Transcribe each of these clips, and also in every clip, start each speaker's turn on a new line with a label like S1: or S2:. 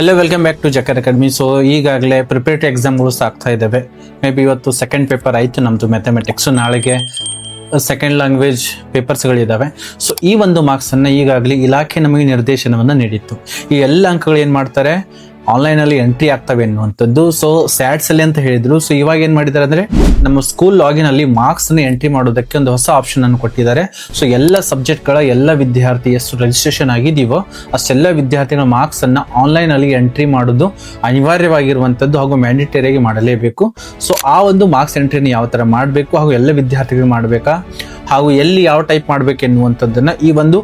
S1: Hello welcome back to Jakar academy so ಈಗಾಗಲೇ preparatory ಎಕ್ಸಾಮ್ಗಳು ಸಾಕ್ತಾ ಇದ್ದಾವೆ. ಮೇ ಬಿ ಇವತ್ತು ಸೆಕೆಂಡ್ ಪೇಪರ್ ಆಯಿತು ನಮ್ಮದು ಮ್ಯಾಥಮೆಟಿಕ್ಸ್ ನಾಳೆಗೆ ಸೆಕೆಂಡ್ ಲ್ಯಾಂಗ್ವೇಜ್ ಪೇಪರ್ಸ್ಗಳಿದ್ದಾವೆ ಸೊ ಈ ಒಂದು ಮಾರ್ಕ್ಸನ್ನು ಈಗಾಗಲೇ ಇಲಾಖೆ ನಮಗೆ ನಿರ್ದೇಶನವನ್ನು ನೀಡಿತ್ತು. ಈ ಎಲ್ಲ ಅಂಕಗಳು ಏನು ಮಾಡ್ತಾರೆ? ಆನ್ಲೈನಲ್ಲಿ ಎಂಟ್ರಿ ಆಗ್ತವೆ ಅನ್ನುವಂಥದ್ದು ಸೊ ಸ್ಯಾಟ್ಸ್ ಅಲ್ಲಿ ಅಂತ ಹೇಳಿದ್ರು. ಸೊ ಇವಾಗ ಏನು ಮಾಡಿದ್ದಾರೆ ಅಂದರೆ, ನಮ್ಮ ಸ್ಕೂಲ್ ಲಾಗಿನ್ ಅಲ್ಲಿ ಮಾರ್ಕ್ಸ್ ಅನ್ನು ಎಂಟ್ರಿ ಮಾಡೋದಕ್ಕೆ ಒಂದು ಹೊಸ ಆಪ್ಷನ್ ಅನ್ನು ಕೊಟ್ಟಿದ್ದಾರೆ. ಸೊ ಎಲ್ಲ ಸಬ್ಜೆಕ್ಟ್ಗಳ ಎಲ್ಲ ವಿದ್ಯಾರ್ಥಿ ಎಷ್ಟು ರಿಜಿಸ್ಟ್ರೇಷನ್ ಆಗಿದೆಯೋ ಅಷ್ಟೆಲ್ಲ ವಿದ್ಯಾರ್ಥಿಗಳ ಮಾರ್ಕ್ಸ್ ಆನ್ಲೈನಲ್ಲಿ ಎಂಟ್ರಿ ಮಾಡೋದು ಅನಿವಾರ್ಯವಾಗಿರುವಂಥದ್ದು ಹಾಗೂ ಮ್ಯಾಂಡೇಟರಿಯಾಗಿ ಮಾಡಲೇಬೇಕು. ಸೊ ಆ ಒಂದು ಮಾರ್ಕ್ಸ್ ಎಂಟ್ರಿನ ಯಾವ ಥರ ಮಾಡಬೇಕು ಹಾಗೂ ಎಲ್ಲ ವಿದ್ಯಾರ್ಥಿಗಳು ಮಾಡಬೇಕಾ? ಹಾಗೂ ಎಲ್ಲಿ ಯಾವ ಟೈಪ್ ಮಾಡಬೇಕು ಎನ್ನುವಂಥದ್ದನ್ನ ಈ ಒಂದು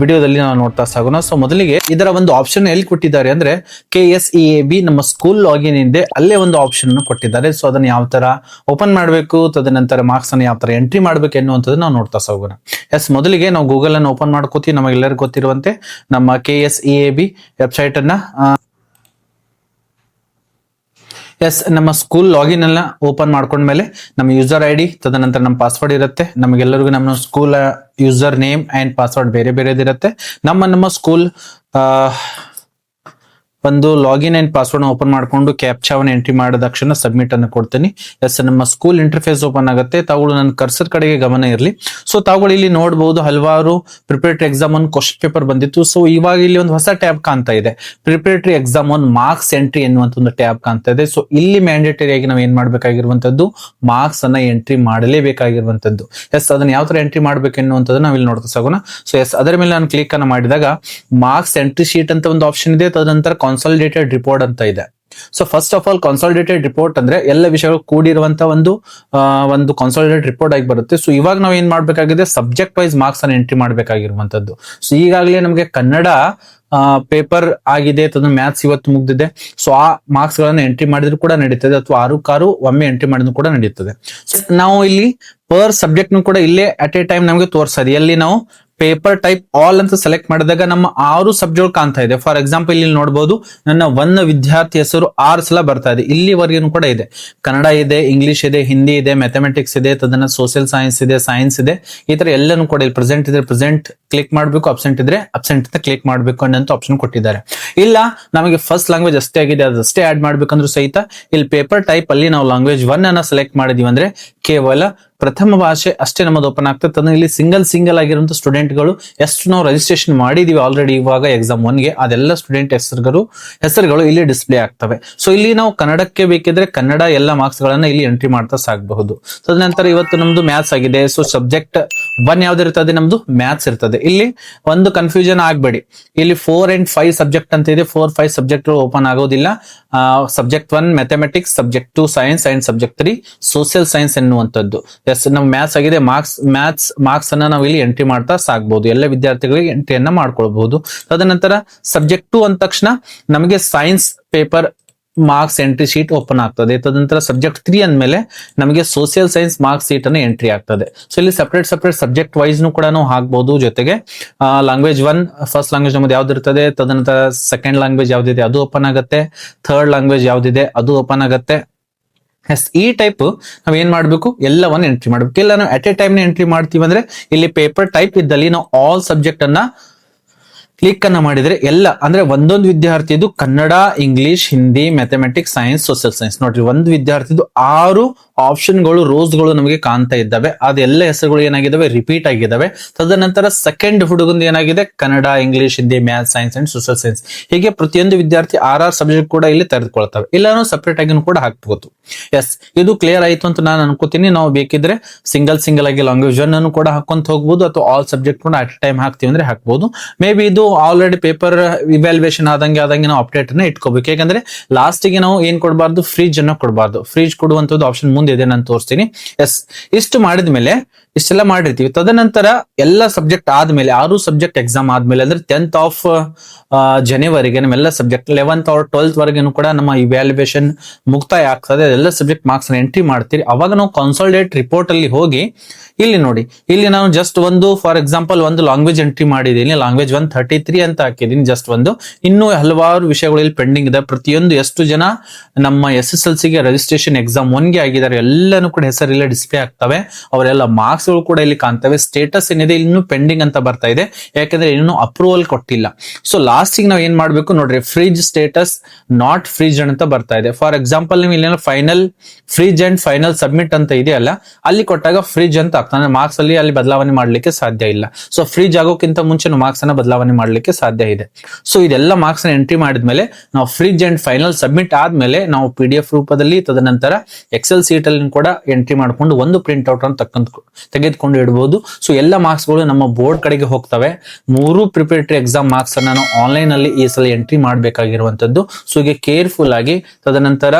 S1: ವಿಡಿಯೋದಲ್ಲಿ ನಾವು ನೋಡ್ತಾ ಸಾಗೋಣ. ಸೊ ಮೊದಲಿಗೆ ಇದರ ಒಂದು ಆಪ್ಷನ್ ಎಲ್ಲಿ ಕೊಟ್ಟಿದ್ದಾರೆ ಅಂದ್ರೆ K S E A B ನಮ್ಮ ಸ್ಕೂಲ್ ಲಾಗಿನ್ ಇದೆ. ಅಲ್ಲೇ ಒಂದು ಆಪ್ಷನ್ ಅನ್ನು ಕೊಟ್ಟಿದ್ದಾರೆ. ಸೊ ಅದನ್ನ ಯಾವ ತರ ಓಪನ್ ಮಾಡಬೇಕು, ತದನಂತರ ಮಾರ್ಕ್ಸ್ ಅನ್ನು ಯಾವ ತರ ಎಂಟ್ರಿ ಮಾಡಬೇಕು ಎನ್ನುವಂಥದ್ದು ನಾವು ನೋಡ್ತಾ ಸಾಗೋಣ. ಎಸ್ ಮೊದಲಿಗೆ ನಾವು ಗೂಗಲ್ ಅನ್ನು ಓಪನ್ ಮಾಡ್ಕೋತೀವಿ. ನಮಗೆಲ್ಲರಿಗೂ ಗೊತ್ತಿರುವಂತೆ ನಮ್ಮ K S E A B website ಅನ್ನ ಎಸ್ ನಮ್ಮ ಸ್ಕೂಲ್ ಲಾಗಿನ್ ಎಲ್ಲ ಓಪನ್ ಮಾಡ್ಕೊಂಡ್ಮೇಲೆ ನಮ್ಮ ಯೂಸರ್ ಐ ಡಿ ತದನಂತರ ನಮ್ಮ ಪಾಸ್ವರ್ಡ್ ಇರುತ್ತೆ. ನಮಗೆಲ್ಲರಿಗೂ ನಮ್ಮ school user name and password ಬೇರೆ ಬೇರೆದಿರುತ್ತೆ. ನಮ್ಮ ನಮ್ಮ ಸ್ಕೂಲ್ ಒಂದು ಲಾಗಿನ್ ಅಂಡ್ ಪಾಸ್ವರ್ಡ್ ಓಪನ್ ಮಾಡ್ಕೊಂಡು ಕ್ಯಾಪ್ಚಾವನ್ನು ಎಂಟ್ರಿ ಮಾಡಿದ ತಕ್ಷಣ ಸಬ್ಮಿಟ್ ಅನ್ನು ಕೊಡ್ತೀನಿ. ಎಸ್ ನಮ್ಮ ಸ್ಕೂಲ್ ಇಂಟರ್ಫೇಸ್ ಓಪನ್ ಆಗುತ್ತೆ. ತಾವುಗಳು ನನ್ನ ಕರ್ಸರ್ ಕಡೆಗೆ ಗಮನ ಇರಲಿ. ಸೊ ತಾವುಗಳು ಇಲ್ಲಿ ನೋಡಬಹುದು ಹಲವಾರು ಪ್ರಿಪರೇಟರಿ ಎಕ್ಸಾಮ್ ಒಂದು ಕ್ವಶನ್ ಪೇಪರ್ ಬಂದಿತ್ತು. ಸೊ ಇವಾಗ ಇಲ್ಲಿ ಒಂದು ಹೊಸ ಟ್ಯಾಬ್ ಕಾಣ್ತಾ ಇದೆ. ಪ್ರಿಪರೇಟರಿ ಎಕ್ಸಾಮ್ ಒಂದು ಮಾರ್ಕ್ಸ್ ಎಂಟ್ರಿ ಎನ್ನುವಂತ ಒಂದು ಟ್ಯಾಬ್ ಕಾಣ್ತಾ ಇದೆ. ಸೊ ಇಲ್ಲಿ ಮ್ಯಾಂಡೇಟರಿ ಆಗಿ ನಾವು ಏನ್ ಮಾಡ್ಬೇಕಾಗಿರುವಂತದ್ದು? ಮಾರ್ಕ್ಸ್ ಅನ್ನ ಎಂಟ್ರಿ ಮಾಡಲೇಬೇಕಾಗಿರುವಂತದ್ದು. ಎಸ್ ಅದನ್ನ ಯಾವ ತರ ಎಂಟ್ರಿ ಮಾಡಬೇಕು ಎನ್ನುವಂಥದ್ದು ನಾವು ಇಲ್ಲಿ ನೋಡ್ತಾ ಸಾಗೋಣ. ಸೊ ಎಸ್ ಅದರ ಮೇಲೆ ನಾನು ಕ್ಲಿಕ್ ಅನ್ನು ಮಾಡಿದಾಗ ಮಾರ್ಕ್ಸ್ ಎಂಟ್ರಿ ಶೀಟ್ ಅಂತ ಒಂದು ಆಪ್ಷನ್ ಇದೆ. ತದನಂತರ ಕಾನ್ಸಾಲಿಡೇಟೆಡ್ ರಿಪೋರ್ಟ್ ಅಂತ ಇದೆ. So first of all consolidated report ಅಂದ್ರೆ ಎಲ್ಲ ವಿಷಯಗಳು ಕೂಡಿರುವಂತ ಒಂದು ಒಂದು ಕಾನ್ಸಾಲಿಡೇಟೆಡ್ ರಿಪೋರ್ಟ್ ಆಗಿ ಬರುತ್ತೆ. ಸೊ ಇವಾಗ ನಾವು ಏನ್ ಮಾಡ್ಬೇಕಾಗಿದೆ? ಸಬ್ಜೆಕ್ಟ್ ವೈಸ್ ಮಾರ್ಕ್ಸ್ ಅನ್ನು ಎಂಟ್ರಿ ಮಾಡ್ಬೇಕಾಗಿರುವಂತದ್ದು. ಸೊ ಈಗಾಗಲೇ ನಮಗೆ ಕನ್ನಡ ಪೇಪರ್ ಆಗಿದೆ ಅಥವಾ ಮ್ಯಾಥ್ಸ್ ಇವತ್ತು ಮುಗ್ದಿದೆ. ಸೊ ಆ ಮಾರ್ಕ್ಸ್ ಗಳನ್ನ ಎಂಟ್ರಿ ಮಾಡಿದ್ರು ಕೂಡ ನಡೀತದೆ, ಅಥವಾ ಆರು ಕಾರು ಒಮ್ಮೆ ಎಂಟ್ರಿ ಮಾಡಿದ್ರು ಕೂಡ ನಡೀತದೆ. ಸೊ ನಾವು ಇಲ್ಲಿ ಪರ್ ಸಬ್ಜೆಕ್ಟ್ ಕೂಡ ಇಲ್ಲೇ ಅಟ್ ಎ ಟೈಮ್ ನಮಗೆ ತೋರಿಸ್ತದೆ ಎಲ್ಲಿ ನಾವು ಪೇಪರ್ ಟೈಪ್ ಆಲ್ ಅಂತ ಸೆಲೆಕ್ಟ್ ಮಾಡಿದಾಗ ನಮ್ಮ ಆರು ಸಬ್ಜೆಕ್ಟ್ ಕಾಣ್ತಾ ಇದೆ. ಫಾರ್ ಎಕ್ಸಾಂಪಲ್ ಇಲ್ಲಿ ನೋಡಬಹುದು ನನ್ನ ಒನ್ ವಿದ್ಯಾರ್ಥಿ ಹೆಸರು ಆರು ಸಲ ಬರ್ತಾ ಇದೆ. ಇಲ್ಲಿವರೆಗೂ ಕೂಡ ಇದೆ. ಕನ್ನಡ ಇದೆ ಇಂಗ್ಲಿಷ್ ಇದೆ ಹಿಂದಿ ಇದೆ ಮ್ಯಾಥಮೆಟಿಕ್ಸ್ ಇದೆ ತದನ ಸೋಷಿಯಲ್ ಸೈನ್ಸ್ ಇದೆ ಸೈನ್ಸ್ ಇದೆ. ಈ ತರ ಎಲ್ಲನೂ ಕೂಡ ಇಲ್ಲಿ ಪ್ರೆಸೆಂಟ್ ಇದ್ರೆ ಪ್ರೆಸೆಂಟ್ ಕ್ಲಿಕ್ ಮಾಡಬೇಕು ಅಬ್ಸೆಂಟ್ ಇದ್ರೆ ಅಬ್ಸೆಂಟ್ ಅಂತ ಕ್ಲಿಕ್ ಮಾಡಬೇಕು ಅನ್ನೋ ಆಪ್ಷನ್ ಕೊಟ್ಟಿದ್ದಾರೆ. ಇಲ್ಲ, ನಮಗೆ ಫಸ್ಟ್ ಲ್ಯಾಂಗ್ವೇಜ್ ಅಷ್ಟೇ ಆಗಿದೆ ಅದಷ್ಟೇ ಆಡ್ ಮಾಡ್ಬೇಕಂದ್ರೂ ಸಹಿತ ಇಲ್ಲಿ ಪೇಪರ್ ಟೈಪ್ ಅಲ್ಲಿ ನಾವು ಲ್ಯಾಂಗ್ವೇಜ್ ಒನ್ ಅನ್ನ ಸೆಲೆಕ್ಟ್ ಮಾಡಿದೀವಿ ಅಂದ್ರೆ ಕೇವಲ ಪ್ರಥಮ ಭಾಷೆ ಅಷ್ಟೇ ನಮ್ಮದು ಓಪನ್ ಆಗ್ತದೆ. ಅದನ್ನ ಇಲ್ಲಿ ಸಿಂಗಲ್ ಸಿಂಗಲ್ ಆಗಿರುವಂತ ಸ್ಟೂಡೆಂಟ್ಗಳು ಎಷ್ಟು ನಾವು ರಿಜಿಸ್ಟ್ರೇಷನ್ ಮಾಡಿದೀವಿ ಆಲ್ರೆಡಿ ಇವಾಗ ಎಕ್ಸಾಮ್ ಒನ್ಗೆ ಅದೆಲ್ಲ ಸ್ಟೂಡೆಂಟ್ ಹೆಸರುಗಳು ಹೆಸರುಗಳು ಇಲ್ಲಿ ಡಿಸ್ಪ್ಲೇ ಆಗ್ತವೆ. ಸೊ ಇಲ್ಲಿ ನಾವು ಕನ್ನಡಕ್ಕೆ ಬೇಕಿದ್ರೆ ಕನ್ನಡ ಎಲ್ಲ ಮಾರ್ಕ್ಸ್ ಗಳನ್ನ ಇಲ್ಲಿ ಎಂಟ್ರಿ ಮಾಡ್ತಾ ಸಾಗಬಹುದು ತದನಂತರ ಇವತ್ತು ನಮ್ದು ಮ್ಯಾಥ್ಸ್ ಆಗಿದೆ. ಸೊ ಸಬ್ಜೆಕ್ಟ್ ಒನ್ ಯಾವ್ದಿರ್ತದೆ ನಮ್ದು ಮ್ಯಾಥ್ಸ್ ಇರ್ತದೆ. ಇಲ್ಲಿ ಒಂದು ಕನ್ಫ್ಯೂಷನ್ ಆಗ್ಬೇಡಿ. ಇಲ್ಲಿ ಫೋರ್ ಅಂಡ್ ಫೈವ್ ಸಬ್ಜೆಕ್ಟ್ ಅಂತ ಇದೆ. ಫೋರ್ ಫೈವ್ ಸಬ್ಜೆಕ್ಟ್ ಓಪನ್ ಆಗೋದಿಲ್ಲ. Subject one mathematics subject two science and subject three social science ಎನ್ನುವಂಥದ್ದು. ಎಸ್ ನಮ್ ಮ್ಯಾಥ್ಸ್ ಆಗಿದೆ. ಮಾರ್ಕ್ಸ್ ಮ್ಯಾಥ್ಸ್ ಮಾರ್ಕ್ಸ್ ಅನ್ನ ನಾವು ಇಲ್ಲಿ ಎಂಟ್ರಿ ಮಾಡ್ತಾ ಸಾಕ್ಬಹುದು ಎಲ್ಲ ವಿದ್ಯಾರ್ಥಿಗಳಿಗೆ ಎಂಟ್ರಿಯನ್ನ ಮಾಡ್ಕೊಳ್ಬಹುದು. ತದನಂತರ ಸಬ್ಜೆಕ್ಟ್ ಟು ಅಂದ ತಕ್ಷಣ ನಮಗೆ science paper marks entry sheet open ಆಗ್ತದೆ. ತದನಂತರ ಸಬ್ಜೆಕ್ಟ್ ತ್ರೀ ಅಂದಮೇಲೆ ನಮಗೆ ಸೋಷಿಯಲ್ ಸೈನ್ಸ್ ಮಾರ್ಕ್ಸ್ ಶೀಟ್ ಅನ್ನು ಎಂಟ್ರಿ ಆಗ್ತದೆ. ಸೊ ಇಲ್ಲಿ ಸಪರೇಟ್ ಸಪ್ರೇಟ್ ಸಬ್ಜೆಕ್ಟ್ ವೈಸ್ ಕೂಡ ನಾವು ಹಾಕ್ಬಹುದು ಜೊತೆಗೆ. ಲ್ಯಾಂಗ್ವೇಜ್ ಒನ್ ಫಸ್ಟ್ ಲ್ಯಾಂಗ್ವೇಜ್ ನಮ್ಮದು ಯಾವ್ದು ಇರ್ತದೆ? ತದನಂತರ ಸೆಕೆಂಡ್ ಲ್ಯಾಂಗ್ವೇಜ್ ಯಾವ್ದಿದೆ? ಅದು ಓಪನ್ ಆಗುತ್ತೆ. ಥರ್ಡ್ ಲ್ಯಾಂಗ್ವೇಜ್ ಯಾವ್ದಿದೆ? ಅದು ಓಪನ್ ಆಗುತ್ತೆ. ಎಸ್ ಈ ಟೈಪ್ ನಾವ್ ಏನ್ ಮಾಡ್ಬೇಕು? ಎಲ್ಲವನ್ನ ಎಂಟ್ರಿ ಮಾಡ್ಬೇಕು. ಇಲ್ಲ, ನಾವು ಅಟ್ ಎ ಟೈಮ್ ಎಂಟ್ರಿ ಮಾಡ್ತೀವಿ ಅಂದ್ರೆ ಇಲ್ಲಿ ಪೇಪರ್ ಟೈಪ್ ಇದ್ದಲ್ಲಿ ನಾವು ಆಲ್ ಸಬ್ಜೆಕ್ಟ್ ಅನ್ನ ಕ್ಲಿಕ್ ಅನ್ನ ಮಾಡಿದ್ರೆ ಎಲ್ಲ, ಅಂದ್ರೆ ಒಂದೊಂದು ವಿದ್ಯಾರ್ಥಿದು Kannada English Hindi mathematics science social science ನೋಡ್ರಿ, ಒಂದು ವಿದ್ಯಾರ್ಥಿದು ಆರು ಆಪ್ಷನ್ಗಳು ರೋಸ್ಗಳು ನಮಗೆ ಕಾಣ್ತಾ ಇದ್ದಾವೆ. ಅದೆಲ್ಲ ಹೆಸರುಗಳು ಏನಾಗಿದ್ದಾವೆ? ರಿಪೀಟ್ ಆಗಿದ್ದಾವೆ. ತದನಂತರ ಸೆಕೆಂಡ್ ಹುಡುಗಂದು ಏನಾಗಿದೆ? Kannada English Hindi math science and social science ಹೀಗೆ ಪ್ರತಿಯೊಂದು ವಿದ್ಯಾರ್ಥಿ ಆರ್ ಆರ್ ಸಬ್ಜೆಕ್ಟ್ ಕೂಡ ಇಲ್ಲಿ ತೆರೆದುಕೊಳ್ತವೆ. ಇಲ್ಲಾನು ಸಪ್ರೇಟ್ ಆಗಿನೂ ಕೂಡ ಹಾಕ್ಬೋದು. ಎಸ್ ಇದು ಕ್ಲಿಯರ್ ಆಯ್ತು ಅಂತ ನಾನು ಅನ್ಕೋತೀನಿ. ನಾವು ಬೇಕಿದ್ರೆ ಸಿಂಗಲ್ ಸಿಂಗಲ್ ಆಗಿ ಲ್ಯಾಂಗ್ವೇಜ್ ಅನ್ನು ಕೂಡ ಹಾಕೊಂತ ಹೋಗ್ಬೋದು ಅಥವಾ ಆಲ್ ಸಬ್ಜೆಕ್ಟ್ ಕೂಡ ಅಟ್ ಟೈಮ್ ಹಾಕ್ತೀವಿ ಅಂದ್ರೆ ಹಾಕ್ಬೋದು. ಮೇ ಬಿ ಇದು ಆಲ್ರೆಡಿ ಪೇಪರ್ ಇವ್ಯಾಲ್ಯೂಯೇಷನ್ ಆದಂಗೆ ಆದಂಗೆ ನಾವು ಅಪ್ಡೇಟ್ ಅನ್ನ ಇಟ್ಕೋಬೇಕು. ಯಾಕಂದ್ರೆ ಲಾಸ್ಟ್ಗೆ ನಾವು ಏನ್ ಕೊಡಬಾರ್ದು? ಫ್ರೀಜ್ ಅನ್ನ ಕೊಡಬಾರ್ದು. ಫ್ರೀಜ್ ಕೊಡುವಂತದ್ದು ಆಪ್ಷನ್ ಮುಂದೆ ನಾನು ತೋರಿಸ್ತೀನಿ. ಎಸ್ ಇಷ್ಟು ಮಾಡಿದ್ಮೇಲೆ ಇಷ್ಟೆಲ್ಲ ಮಾಡಿರ್ತೀವಿ. ತದನಂತರ ಎಲ್ಲ ಸಬ್ಜೆಕ್ಟ್ ಆದ್ಮೇಲೆ, ಆರು ಸಬ್ಜೆಕ್ಟ್ ಎಕ್ಸಾಮ್ ಆದ್ಮೇಲೆ, ಅಂದ್ರೆ ಟೆಂತ್ ಆಫ್ ಜನವರಿಗೆ ನಮ್ಮೆಲ್ಲ ಸಬ್ಜೆಕ್ಟ್ ಲೆವೆಂತ್ ಆರ್ ಟ್ವೆಲ್ತ್ ವರೆಗೂ ಕೂಡ ನಮ್ಮ ಇವ್ಯಾಲ್ಯೂಯೇಷನ್ ಮುಕ್ತಾಯ ಆಗ್ತದೆ. ಎಲ್ಲ ಸಬ್ಜೆಕ್ಟ್ ಮಾರ್ಕ್ಸ್ ಎಂಟ್ರಿ ಮಾಡ್ತೀರಿ. ಅವಾಗ ನಾವು ಕನ್ಸಲ್ಟೇಟ್ ರಿಪೋರ್ಟ್ ಅಲ್ಲಿ ಹೋಗಿ, ಇಲ್ಲಿ ನೋಡಿ, ಇಲ್ಲಿ ನಾನು ಜಸ್ಟ್ ಒಂದು ಫಾರ್ ಎಕ್ಸಾಂಪಲ್ ಒಂದು ಲ್ಯಾಂಗ್ವೇಜ್ ಎಂಟ್ರಿ ಮಾಡಿದ್ದೀನಿ ಲ್ಯಾಂಗ್ವೇಜ್ ಒನ್ ಥರ್ಟಿ ತ್ರೀ ಅಂತ ಹಾಕಿದ್ದೀನಿ ಜಸ್ಟ್ ಒಂದು. ಇನ್ನೂ ಹಲವಾರು ವಿಷಯಗಳು ಇಲ್ಲಿ ಪೆಂಡಿಂಗ್ ಇದೆ. ಪ್ರತಿಯೊಂದು ಎಷ್ಟು ಜನ ನಮ್ಮ ಎಸ್ ಎಸ್ ಎಲ್ ಸಿಗೆ ರಿಜಿಸ್ಟ್ರೇಷನ್ ಎಕ್ಸಾಮ್ ಒನ್ಗೆ ಆಗಿದ್ದಾರೆ ಎಲ್ಲನೂ ಕೂಡ ಹೆಸರಿಲ್ಲ ಡಿಸ್ಪ್ಲೇ ಆಗ್ತವೆ. ಅವರೆಲ್ಲ ಮಾರ್ಕ್ಸ್ಗಳು ಕೂಡ ಇಲ್ಲಿ ಕಾಣ್ತವೆ. ಸ್ಟೇಟಸ್ ಏನಿದೆ ಇನ್ನು ಪೆಂಡಿಂಗ್ ಅಂತ ಬರ್ತಾ ಇದೆ. ಯಾಕಂದ್ರೆ ಇನ್ನೂ ಅಪ್ರೂವಲ್ ಕೊಟ್ಟಿಲ್ಲ. ಸೊ ಲಾಸ್ಟಿಗೆ ನಾವು ಏನ್ ಮಾಡ್ಬೇಕು ನೋಡ್ರಿ? ಫ್ರಿಜ್ ಸ್ಟೇಟಸ್ ನಾಟ್ ಫ್ರಿಜ್ ಅಂತ ಬರ್ತಾ ಇದೆ. ಫಾರ್ ಎಕ್ಸಾಂಪಲ್ ನೀವು ಇಲ್ಲಿ final freeze and final submit ಅಂತ ಇದೆಯಲ್ಲ, ಅಲ್ಲಿ ಕೊಟ್ಟಾಗ ಫ್ರಿಜ್ ಅಂತ ಆಗ್ತಾನೆ ಮಾರ್ಕ್ಸ್ ಅಲ್ಲಿ ಅಲ್ಲಿ ಬದಲಾವಣೆ ಮಾಡ್ಲಿಕ್ಕೆ ಸಾಧ್ಯ ಇಲ್ಲ. ಸೊ ಫ್ರಿಜ್ ಆಗೋಕ್ಕಿಂತ ಮುಂಚೆ ಮಾರ್ಕ್ಸ್ ಅನ್ನ ಬದಲಾವಣೆ ಮಾಡ್ಲಿಕ್ಕೆ ಸಾಧ್ಯ ಇದೆ. ಸೊ ಇದೆಲ್ಲ ಮಾರ್ಕ್ಸ್ ಎಂಟ್ರಿ ಮಾಡಿದ್ಮೇಲೆ, ನಾವು ಫ್ರಿಜ್ ಅಂಡ್ ಫೈನಲ್ ಸಬ್ಮಿಟ್ ಆದ್ಮೇಲೆ, ನಾವು ಪಿ ರೂಪದಲ್ಲಿ ತದನಂತರ ಎಕ್ಸೆಲ್ ಸೀಟ್ ಅಲ್ಲಿ ಕೂಡ ಎಂಟ್ರಿ ಮಾಡ್ಕೊಂಡು ಒಂದು ಪ್ರಿಂಟ್ ಔಟ್ ಅನ್ನು ತಕ್ಕಂತ ತೆಗೆದುಕೊಂಡು ಇಡಬಹುದು ಸೊ ಎಲ್ಲ ಮಾರ್ಕ್ಸ್ಗಳು ನಮ್ಮ ಬೋರ್ಡ್ ಕಡೆಗೆ ಹೋಗ್ತವೆ. ಮೂರು ಪ್ರಿಪರೇಟರಿ ಎಕ್ಸಾಮ್ ಮಾರ್ಕ್ಸ್ ಅನ್ನು ಆನ್ಲೈನ್ ಅಲ್ಲಿ ಈ ಸಲ ಎಂಟ್ರಿ ಮಾಡಬೇಕಾಗಿರುವಂತದ್ದು. ಸೊ ಹೀಗೆ ಕೇರ್ಫುಲ್ ಆಗಿ ತದನಂತರ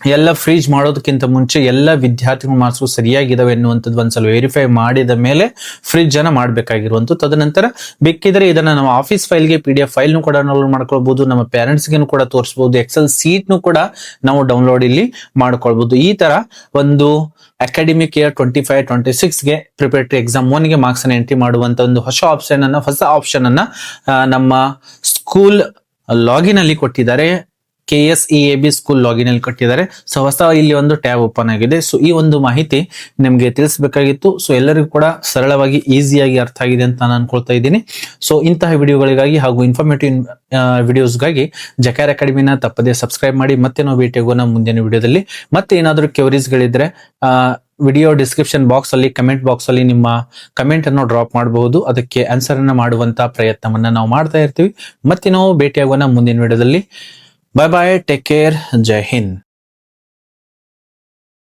S1: ಎಲ್ಲ ಫ್ರೀಜ್ ಮಾಡೋದಕ್ಕಿಂತ ಮುಂಚೆ ಎಲ್ಲ ವಿದ್ಯಾರ್ಥಿಗಳ ಮಾರ್ಕ್ಸ್ ಸರಿಯಾಗಿದಾವೆ ಎನ್ನುವಂಥದ್ದು ಒಂದ್ಸಲ ವೆರಿಫೈ ಮಾಡಿದ ಮೇಲೆ ಫ್ರಿಜ್ ಅನ್ನ ಮಾಡಬೇಕಾಗಿರುವಂತ ತದನಂತರ ಬೇಕಿದ್ರೆ ಇದನ್ನ ನಾವು ಆಫೀಸ್ ಫೈಲ್ಗೆ ಪಿ ಡಿ ಎಫ್ ಫೈಲ್ನು ಕೂಡ ಡೌನ್ಲೋಡ್ ಮಾಡ್ಕೊಳ್ಬಹುದು ನಮ್ಮ ಪೇರೆಂಟ್ಸ್ಗೆ ಕೂಡ ತೋರಿಸಬಹುದು ಎಕ್ಸೆಲ್ ಸೀಟ್ನು ಕೂಡ ನಾವು ಡೌನ್ಲೋಡ್ ಇಲ್ಲಿ ಮಾಡ್ಕೊಳ್ಬಹುದು ಈ ತರ ಒಂದು academic year twenty five twenty ಸಿಕ್ಸ್ಗೆ preparatory exam ಒನ್ಗೆ ಮಾರ್ಕ್ಸ್ ಅನ್ನ ಎಂಟ್ರಿ ಮಾಡುವಂತ ಒಂದು ಹೊಸ ಆಪ್ಷನ್ ಅನ್ನ, ಹೊಸ ಆಪ್ಷನ್ ಅನ್ನ ನಮ್ಮ ಸ್ಕೂಲ್ ಲಾಗಿನ್ ಅಲ್ಲಿ ಕೊಟ್ಟಿದ್ದಾರೆ. K S E A B school login ಅಲ್ಲಿ ಕೊಟ್ಟಿದ್ದಾರೆ. ಸೊ ಹೊಸ ಇಲ್ಲಿ ಒಂದು ಟ್ಯಾಬ್ ಓಪನ್ ಆಗಿದೆ. ಸೊ ಈ ಒಂದು ಮಾಹಿತಿ ನಿಮಗೆ ತಿಳಿಸಬೇಕಾಗಿತ್ತು. ಸೊ ಎಲ್ಲರಿಗೂ ಕೂಡ ಸರಳವಾಗಿ ಈಸಿಯಾಗಿ ಅರ್ಥ ಆಗಿದೆ ಅಂತ ನಾನು ಅನ್ಕೊಳ್ತಾ ಇದ್ದೀನಿ. ಸೊ ಇಂತಹ ವಿಡಿಯೋಗಳಿಗಾಗಿ ಹಾಗೂ ಇನ್ಫಾರ್ಮೇಟಿವ್ ವಿಡಿಯೋಸ್ಗಾಗಿ ಜಕಾರ್ ಅಕಾಡೆಮಿನ ತಪ್ಪದೆ ಸಬ್ಸ್ಕ್ರೈಬ್ ಮಾಡಿ, ಮತ್ತೆ ನಾವು ಭೇಟಿಯಾಗೋಣ ಮುಂದಿನ ವಿಡಿಯೋದಲ್ಲಿ. ಮತ್ತೆ ಏನಾದರೂ ಗಳಿದ್ರೆ, ಆ ವಿಡಿಯೋ ಡಿಸ್ಕ್ರಿಪ್ಷನ್ ಬಾಕ್ಸ್ ಅಲ್ಲಿ ಕಮೆಂಟ್ ಬಾಕ್ಸ್ ಅಲ್ಲಿ ನಿಮ್ಮ ಕಮೆಂಟ್ ಅನ್ನು ಡ್ರಾಪ್ ಮಾಡಬಹುದು. ಅದಕ್ಕೆ ಆನ್ಸರ್ ಅನ್ನ ಮಾಡುವಂತ ಪ್ರಯತ್ನವನ್ನ ನಾವು ಮಾಡ್ತಾ ಇರ್ತೀವಿ. ಮತ್ತೆ ನಾವು ಭೇಟಿಯಾಗೋಣ ಮುಂದಿನ ವಿಡಿಯೋದಲ್ಲಿ. बाय बाय टेक केयर जय हिंद